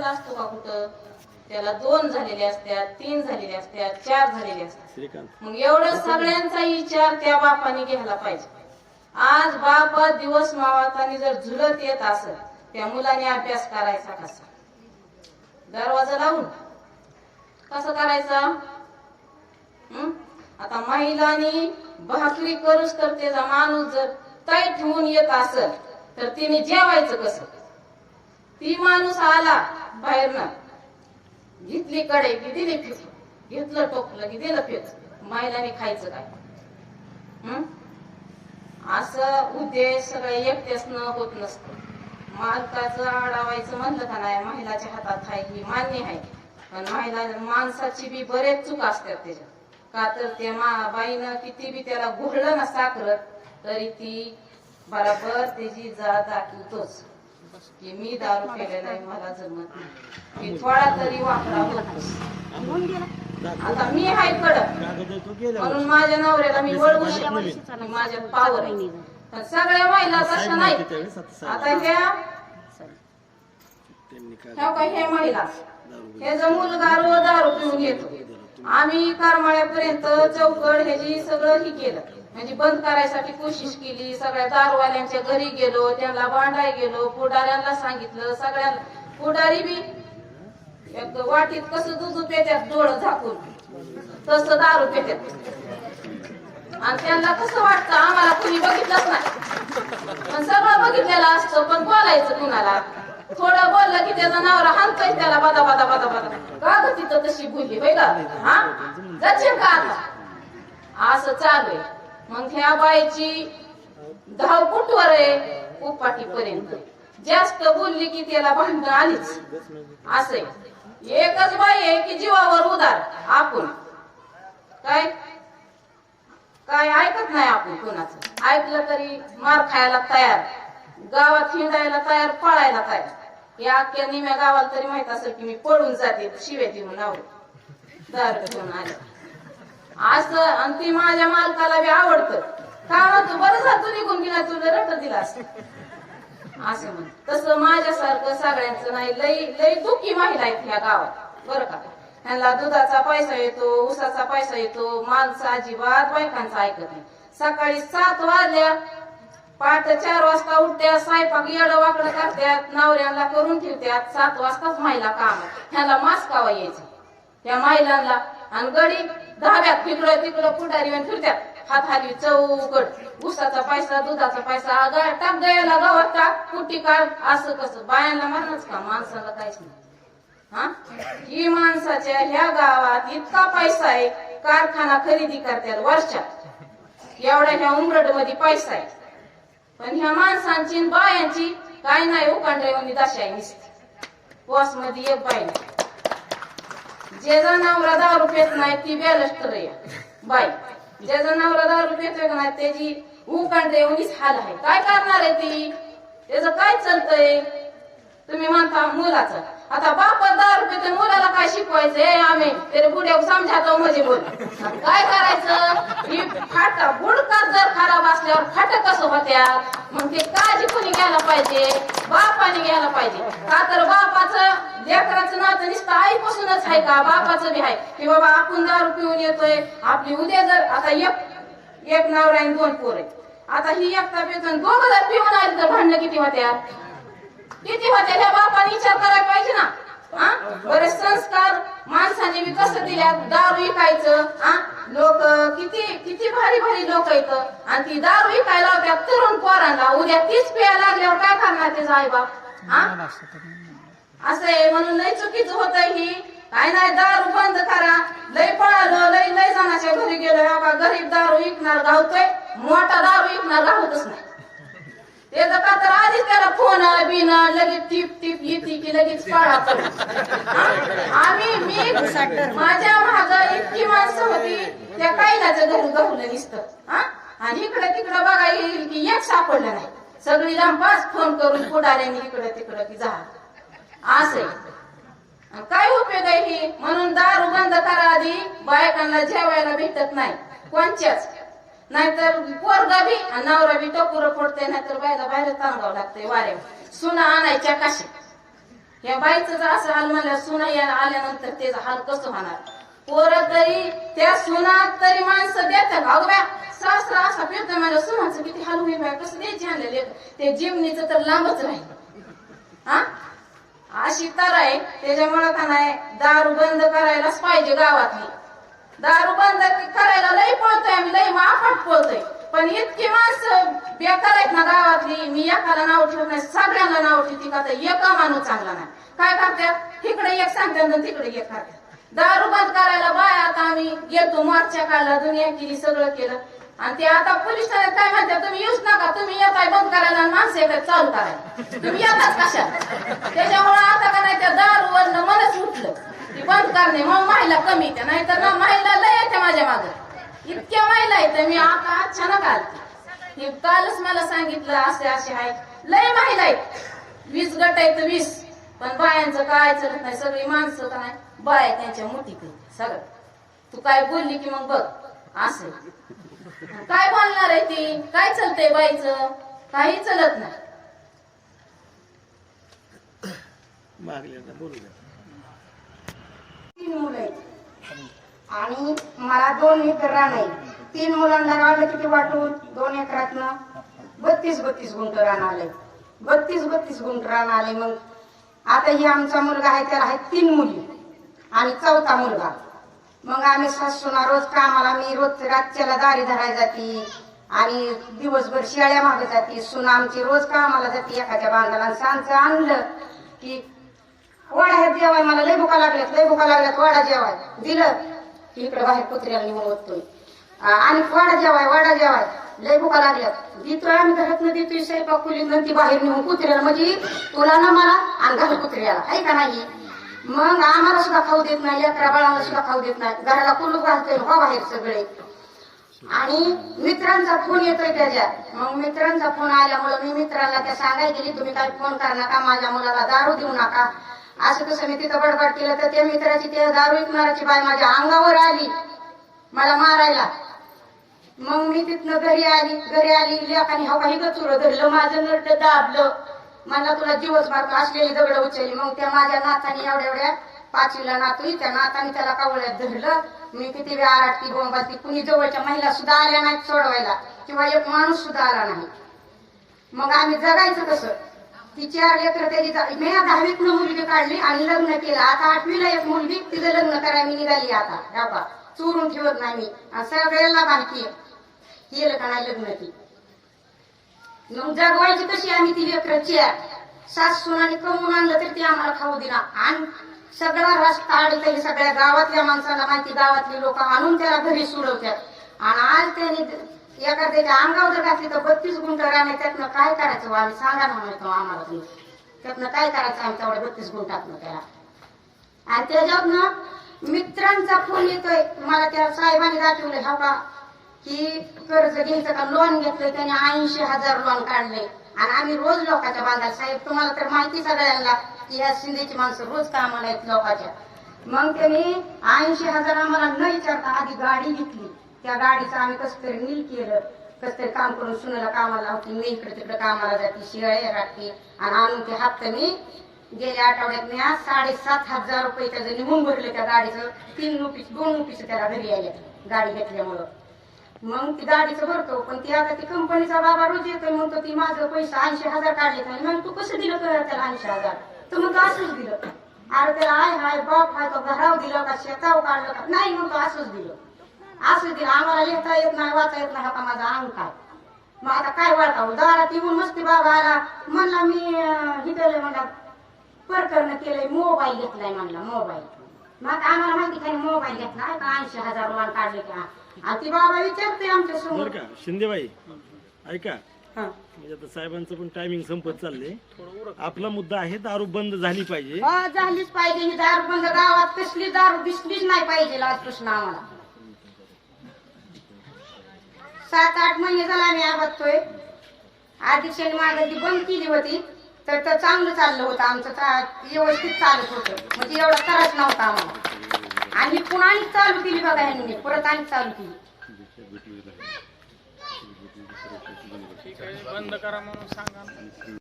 झालेला असतो का कुठं? त्याला दोन झालेले असतात तीन झालेले असतात चार झालेले असतात. मग एवढं सगळ्यांचा विचार त्या बापाने घ्यायला पाहिजे. आज बाप दिवस मावळताना जर झुलत येत असेल त्या मुलाने अभ्यास करायचा कसा? दरवाजा लावून. कसं करायचा? आता महिलांनी भाकरी करूच तर त्याचा माणूस जर ताई ठेवून येत असेल तर तिने जेवायचं कसं? ती माणूस आला बाहेरनं. घेतली कढई की दिली फेक घेतलं टोपलं की दिलं फेक महिलाने खायचं काय? असं उद्देश सगळे एकट्यासनं होत नसतं. मालकाचं आडावायचं म्हणलं का नाही महिलाच्या हातात आहे ही मान्य आहे. पण महिला माणसाची बी बरेच चूक असतात त्याच्यात. का तर त्या मा बाईनं किती बी त्याला घोळलं ना साखरत तरी ती बराबर त्याची जात दाखवतोच की मी दारू केले आहे मला जमत नाही. थोडा तरी वापरावा आता मी आहे कडक. म्हणून माझ्या नवऱ्याला मी वळवू शकते माझ्या पावर सगळ्या महिला तशा नाही. आता ह्या हे महिला? हे ह्याचा मुलगा रोज दारू पिऊन येतो. आम्ही करमाळ्यापर्यंत चौकड ह्याची सगळं ही केलं. म्हणजे बंद करायसाठी कोशिश केली. सगळ्या दारूवाल्यांच्या घरी गेलो त्यांना भांडाय गेलो पुढाऱ्यांना सांगितलं सगळ्यांना पुढारी बी एक वाटीत कसं दूध पेत्यात डोळं झाकून. तसं दारू पेत्यात. आणि त्यांना कसं वाटतं आम्हाला कुणी बघितलंच नाही. पण सगळं बघितलेलं असतं पण बोलायचं कुणाला? थोडं बोललं की त्याचा नवरा हानतोय त्याला बदा बदा बदा बदा. का ग तिथं तशी बोलली होय का? हा? जाशील का आता? असं चालू आहे. मग ह्या बाईची धाव कुठवर आहे उपाटीपर्यंत. जास्त बोलली की त्याला भांड आलीच. असं आहे. एकच बाई आहे की जीवावर उदार. आपण. काय? काय ऐकत नाही आपण कोणाचं. ऐकलं तरी मार खायला तयार. गावात हिंडायला तयार पळायला तयार. या अख्ख्या निम्या गावाला तरी माहीत असेल की मी पळून जाते शिवे देऊन आवड दार घेऊन आले. असं आणि ती माझ्या मालकाला बी आवडतं. का मग तू बरं झालं तू निघून गेला तुला रट दिला असं म्हण. तसं माझ्यासारखं सगळ्यांचं नाही लई लई दुःखी महिला आहेत ह्या गावात. बरं का? ह्यांना दुधाचा पैसा येतो ऊसाचा पैसा येतो माणसं अजिबात बायकांचं ऐकत नाही. सकाळी सात वाजल्या पाठ चार वाजता उठत्या स्वयंपाक येडं वाकडं करत्यात नवऱ्यांना करून ठेवत्यात सात वाजताच महिला काम ह्याला मास्कावा यायचं त्या महिलांना आणि गडी धाब्यात तिकडं तिकडं पुढारी येऊन फिरत्यात हात हाली चौकड ऊसाचा पैसा दुधाचा पैसा टाक गयाला गावात टाक कुटी काढ असं कसं? बायांना म्हणच का? माणसाला काहीच नाही. हा? ही माणसाच्या ह्या गावात इतका पैसा आहे कारखाना खरेदी करतात वर्षात एवढ्या ह्या उमरडमध्ये पैसा आहे. पण ह्या माणसांची बायांची काय नाही हो, उकांड्यावानी दशा आहे नुसती. बॉसमध्ये एक बाई नाही. जे जनावरा दारू पेत नाही ती बेलस्टर आहे. बाई जे जनावरा दारू पेतोय का नाही त्याची उकांड्यावानीच हाल आहे. काय करणार आहे ती? त्याचं काय चालतंय? तुम्ही म्हणता मुलाचं. आता बाप दारू पेतोय मुलाला काय शिकवायचंय? आम्ही तरी बुड्या समजातो म्हणजे बोल. काय करायचं? ही फाटा बुडका जर खराब असल्यावर फाटक कसं होत्या मग ते काळजी कोणी घ्यायला पाहिजे? बापाने घ्यायला पाहिजे. का तर बापाच लेकराचं नातं नुसतं आईपासूनच आहे का? बापाचं बी आहे. की बाबा आपण दारू पिऊन येतोय. आपली उद्या जर आता एक एक नवरा आणि दोन पोर आहे आता ही एकता पिऊन दोघ जर पिऊन आली तर भांडणं किती होत्या किती होते ह्या बापाने विचार करायला पाहिजे ना. हा बरेच संस्कार माणसाने मी कसं दिल्या दारू विकायचं हा लोक किती किती भारी भारी लोक येत आणि ती दारू विकायला होत्या तरुण पोरांना. उद्या तीच प्यायला लागल्यावर काय करणार त्याचा आई बाप? हा असं आहे म्हणून लय चुकीचं होत ही. काय नाही दारू बंद करा. लय पळालो लय लय जणाच्या घरी गेलो. हो का गरीब दारू विकणार गावतोय. मोठा दारू विकणार गावतच नाही. त्याचं का तर आधीच त्याला फोन बिन लगेच टिप टिप येते की लगेच पळा आम्ही मी माझ्या माग इतकी माणसं होती त्या कैलाचं घर गहून दिसतं. आणि इकडं तिकडं बघा येईल की एक सापडलं नाही. सगळी लांबाच फोन करून पुढाऱ्यांनी इकडं तिकडं की जा. असे. काय उपयोग आहे ही? म्हणून दारू बंद करा आधी बायकांना जेवायला भेटत नाही. कोणच्याच? नाहीतर पोरगा बी नवरा बी टोकुर फोडते नाहीतर बायला बाहेर तांगावं लागतंय वारे सुना आणायच्या काशी? या बाईचं जर असं हाल म्हणलं सुना या आल्यानंतर त्याचा हाल कसं होणार? पोरं तरी त्या सुनात तरी माणसं देतात अगव्या बाया. सासरा असा फिरतो मला सुनाचं किती हाल होईल कसं द्यायची आणलेले ते जिमनीचं तर लांबच राहील. हा? अशी तर आहे त्याच्यामुळे का नाही दारू बंद करायलाच पाहिजे गावातली. दारू बंद करायला लई पळतोय आम्ही लई माफाट पळतोय. पण इतकी माणसं बेकार आहेत ना गावातली. मी एकाला नाव ठेवत नाही सगळ्यांना नाव ठेवते का तर एका माणूस चांगला नाही. काय करतात तिकडे एक सांगतात तिकडे एक करतात दारू बंद करायला बाय आता आम्ही येतो मोर्चा काढला दुनिया केली सगळं केलं. आणि ते आता पोलीस ठाण्यात काय म्हणते तुम्ही येऊच नका तुम्ही येताय बंद करायला आणि माणसं येतात चालू करायला. तुम्ही येताच कशा त्याच्यामुळे आता का नाही त्या दारूवरनं मनच उठलं. ती बंद करणे मग महिला कमी येत्या नाहीतर ना महिला लय येते माझ्या मागे. इतक्या महिला आहेत मी आता अचानक आलते. हे कालच मला सांगितलं असे असे आहेत लय महिला आहेत. वीस गट आहेत वीस. पण बायांचं काय चलत नाही सगळी माणसं का नाही? बाया त्यांच्या मोठी सगळं. तू काय बोलली की मग बघ असं. काय बोलणार आहे ती? काय चलतंय बाईचं? काही चलत नाही. तीन मुलं आहेत. आणि मला दोन एकर रान आहे. तीन मुलांना गावलं किती वाटून? दोन एकरातनं बत्तीस बत्तीस गुंठ रान आलंय. बत्तीस बत्तीस गुंठ रान आले मग. आता ही आमचा मुलगा आहे त्याला आहे तीन मुली. आणि चौथा मुलगा. मग आम्ही सासूना रोज कामाला मी रोज रातच्याला दारी धराय जाती. आणि दिवसभर शिळ्या मागे जाती. सुना आमची रोज कामाला जाते. एखाद्या बांधाला सांचं आणलं की वाडा जेवाय मला लय भुका लागल्यात लय भुका लागल्यात वाडा जेवाय. दिलं की इकडे बाहेर कुत्र्याला निघून ओततोय. आणि वाडा जेवाय वाडा जेवाय लय भुका लागल्यात. देतोय आम्ही घरातनं देतोय स्वयंपाक कुली ती बाहेर निघून कुत्र्याला म्हणजे तुला ना मला आणि घाल कुत्र्याला. आहे का नाही? मग आम्हाला सुद्धा खाऊ देत नाही लेकरा बाळाला सुद्धा खाऊ देत नाही. घराला कुलूप घालतोय हो बाहेर सगळे. आणि मित्रांचा फोन येतोय त्याच्यात. मग मित्रांचा फोन आल्यामुळे मी मित्रांना त्या सांगायला गेली तुम्ही काही फोन करा नका माझ्या मुलाला दारू देऊ नका. असं कसं मी तिथं बडबड केलं. तर त्या मित्राची त्या दारू विकणाराची बाय माझ्या अंगावर आली मला मारायला. मग मी तिथनं घरी आली घरी आली लेखाने हा काही गचुरं धरलं माझं नरट दाबलं. मला तुला दिवस मारतो असलेली दगड उचलली. मग त्या माझ्या नातानी एवढ्या एवढ्या पाचवीला नातू त्या नातानी त्याला कावळ्यात धरलं. मी किती वेळा आरटती बोंबाती कुणी जवळच्या महिला सुद्धा आल्या नाहीत सोडवायला किंवा एक माणूस सुद्धा आला नाही. मग आम्ही जगायचं कसं? तिची चार लेकर त्याची मी दहावीत मुलगी काढली आणि लग्न केलं. आता आठवीला एक मुलगी तिचं लग्न करायला मी निघाली आता. ह्या चोरून ठेवत नाही मी. सगळ्याला माहिती आहे. केलं का नाही लग्न ती? मग जगवायची कशी आम्ही ती लेकर सास सुनाने कमवून आणलं तर ती आम्हाला खाऊ दिला आणि सगळा रस्ता अडीतही सगळ्या गावातल्या माणसाला माहिती गावातली लोक आणून त्याला घरी सोडवतात. आणि आज त्याने एखाद्याच्या अंगावर जर घातली तर बत्तीस गुंठ राहणे त्यातनं काय करायचं हो आम्ही? सांगा ना म्हणतो हो आम्हाला तुम्ही. त्यातनं काय करायचं आम्ही तेवढ्या बत्तीस गुंठातनं त्याला. आणि त्याच्यातनं मित्रांचा फोन येतोय. मला त्या साहेबांनी दाखवलं हा का की कर्ज घ्यायचं का लोन घेतलं त्याने ऐंशी हजार लोन काढले. आणि आम्ही रोज लोकांच्या बांधायला साहेब तुम्हाला तर माहिती सगळ्यांना की ह्या शिंदेची माणसं रोज कामाला आहेत लोकांच्या. मग त्यांनी ऐंशी हजार आम्हाला न विचारता आधी गाडी घेतली. त्या गाडीचं आम्ही कसं तरी नील केलं कसं तरी काम करून सुनाला कामाला लावते मी इकडे तिकडे कामाला जाते शिळे राखते आणि आणून ते हप्ते मी गेल्या आठवड्यात मी आज साडेसात हजार रुपये त्याचं निघून भरले त्या गाडीचं. तीन रुपीस दोन रुपीस त्याला घरी आले गाडी घेतल्यामुळं. मग ती गाडीचं भरतो पण ती आता ती कंपनीचा बाबा रोज येतोय म्हणतो ती माझं पैसे ऐंशी हजार काढले नाही? मग तू कसं दिलं कर त्याला ऐंशी हजार? तर मग असंच दिलं. अरे त्याला आय हाय बाप हाय तो घराव दिलं का शेताव काढलं का? नाही म्हणतो असंच दिलं. असं दिलं. आम्हाला लिहिता येत नाही वाचा येत नाही आता का माझा अंग काय मग आता काय वाटावं दारात येऊन मस्ती बाबा आला. म्हणला मी अं, हे केलंय म्हणला प्रकरण केलंय मोबाईल घेतलाय म्हणला मोबाईल. मग आता आम्हाला माहिती काय मोबाईल घेतला. का ऐंशी हजार रुपये काढले का? आणि ती बाबा विचारते आमच्यासमोर. बरं का शिंदेबाई ऐका. हा. म्हणजे आता साहेबांचं पण टायमिंग संपत चाललंय. आपला मुद्दा आहे दारू बंद झाली पाहिजे. हा, झालीच पाहिजे. ही दारू बंद गावात कसली दारू दिसलीच नाही पाहिजे लाजकृष्ण आम्हाला. सात आठ महिने झाला आम्ही आबादतोय. अध्यक्षांनी मागे ती बंद केली होती. तर तर चांगलं चाललं होतं. आमचं चा- व्यवस्थित चालत होतं. म्हणजे एवढा त्रास नव्हता आम्हाला. आणि पुन्हा आणि चालू केली बघा यांनी? परत आणि चालू केली. बंद करा म्हणून सांगा